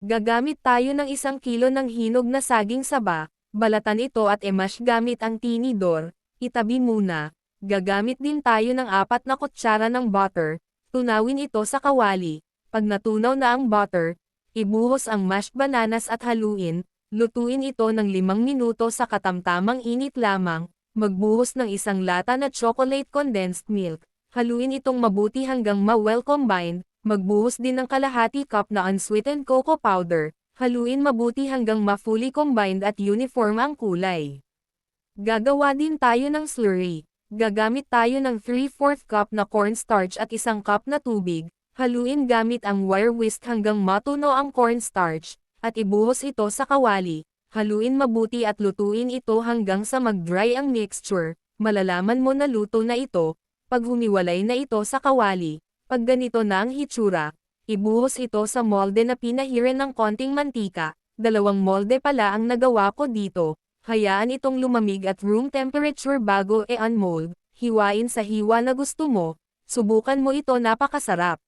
Gagamit tayo ng isang kilo ng hinog na saging saba, balatan ito at emash gamit ang tinidor, itabi muna. Gagamit din tayo ng apat na kutsara ng butter, tunawin ito sa kawali. Pag natunaw na ang butter, ibuhos ang mashed bananas at haluin, lutuin ito ng limang minuto sa katamtamang init lamang, magbuhos ng isang lata na chocolate condensed milk, haluin itong mabuti hanggang ma-well combined, magbuhos din ng kalahati cup na unsweetened cocoa powder, haluin mabuti hanggang ma-fully combined at uniform ang kulay. Gagawa din tayo ng slurry. Gagamit tayo ng 3-4 cup na cornstarch at isang cup na tubig, haluin gamit ang wire whisk hanggang matunaw ang cornstarch, at ibuhos ito sa kawali. Haluin mabuti at lutuin ito hanggang sa mag-dry ang mixture, malalaman mo na luto na ito, pag humiwalay na ito sa kawali, pag ganito na ang hitsura, ibuhos ito sa molde na pinahiran ng konting mantika, dalawang molde pala ang nagawa ko dito, hayaan itong lumamig at room temperature bago e-unmold, hiwain sa hiwa na gusto mo, subukan mo ito napakasarap.